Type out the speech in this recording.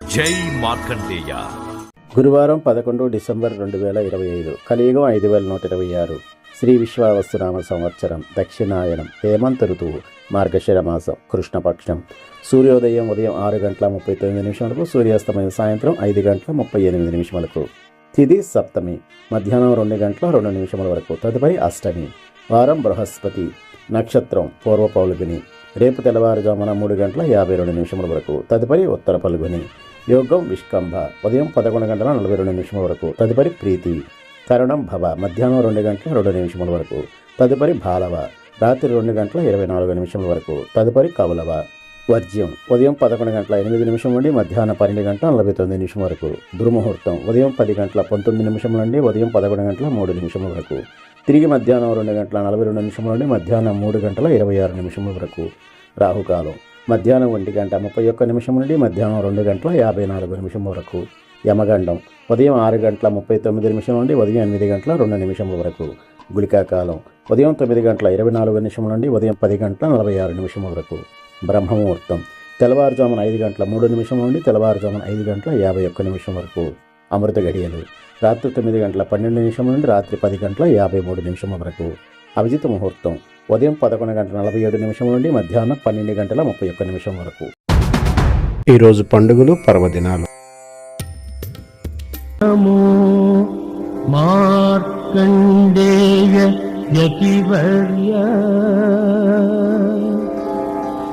జై మార్కండేయ. గురువారం పదకొండు డిసెంబర్ రెండు వేల ఇరవై ఐదు కలియుగం ఐదు వేల నూట ఇరవై ఆరు శ్రీ విశ్వావస్తునామ సంవత్సరం దక్షిణాయనం హేమంత ఋతువు మార్గశిర మాసం కృష్ణపక్షం. సూర్యోదయం ఉదయం ఆరు గంటల ముప్పై తొమ్మిది నిమిషాలకు సూర్యాస్తమయం సాయంత్రం ఐదు గంటల ముప్పై ఎనిమిది నిమిషములకు. తిది సప్తమి మధ్యాహ్నం రెండు గంటల రెండు నిమిషముల వరకు తదుపరి అష్టమి వారం బృహస్పతి నక్షత్రం పూర్వ రేపు తెల్లవారుజామున మూడు గంటల యాభై రెండు నిమిషముల వరకు. తదుపరి ఉత్తర పల్గొని. యోగం విష్కంభ. ఉదయం పదకొండు గంటల నలభై రెండు నిమిషముల వరకు. తదుపరి ప్రీతి. తరుణం భవ. మధ్యాహ్నం రెండు గంటల రెండు నిమిషముల వరకు. తదుపరి బాలవ. రాత్రి రెండు గంటల ఇరవై నాలుగు నిమిషముల వరకు. తదుపరి కవులవ వర్జ్యం. ఉదయం పదకొండు గంటల ఎనిమిది నిమిషం నుండి మధ్యాహ్నం పన్నెండు గంటల నలభై తొమ్మిది నిమిషం వరకు. దుర్ముహూర్తం. ఉదయం పది గంటల పంతొమ్మిది నిమిషం నుండి ఉదయం పదకొండు గంటల మూడు నిమిషం వరకు. తిరిగి మధ్యాహ్నం రెండు గంటల నలభై రెండు నిమిషముల నుండి మధ్యాహ్నం మూడు గంటల ఇరవై ఆరు నిమిషముల వరకు రాహుకాలం. మధ్యాహ్నం ఒంటి గంట ముప్పై ఒక్క నిమిషం నుండి మధ్యాహ్నం రెండు గంటల యాభై నాలుగు నిమిషం వరకు యమగండం. ఉదయం ఆరు గంటల ముప్పై తొమ్మిది నిమిషం నుండి ఉదయం ఎనిమిది గంటల రెండు నిమిషముల వరకు గుళికాకాలం. ఉదయం తొమ్మిది గంటల ఇరవై నాలుగు నిమిషం నుండి ఉదయం పది గంటల నలభై ఆరు నిమిషం వరకు బ్రహ్మముహూర్తం. తెల్లవారుజామున ఐదు గంటల మూడు నిమిషం నుండి తెల్లవారుజామున ఐదు గంటల యాభై ఒక్క నిమిషం వరకు అమృత గడియలు. రాత్రి తొమ్మిది గంటల పన్నెండు నిమిషం నుండి రాత్రి పది గంటల యాభై మూడు నిమిషం వరకు. అభిజిత ముహూర్తం. ఉదయం పదకొండు గంటల నలభై ఏడు నిమిషం నుండి మధ్యాహ్నం పన్నెండు గంటల ముప్పై ఒక్క నిమిషం వరకు. ఈరోజు పండుగలు పర్వదినాలు. నమో మార్కండేయ యతివర్య.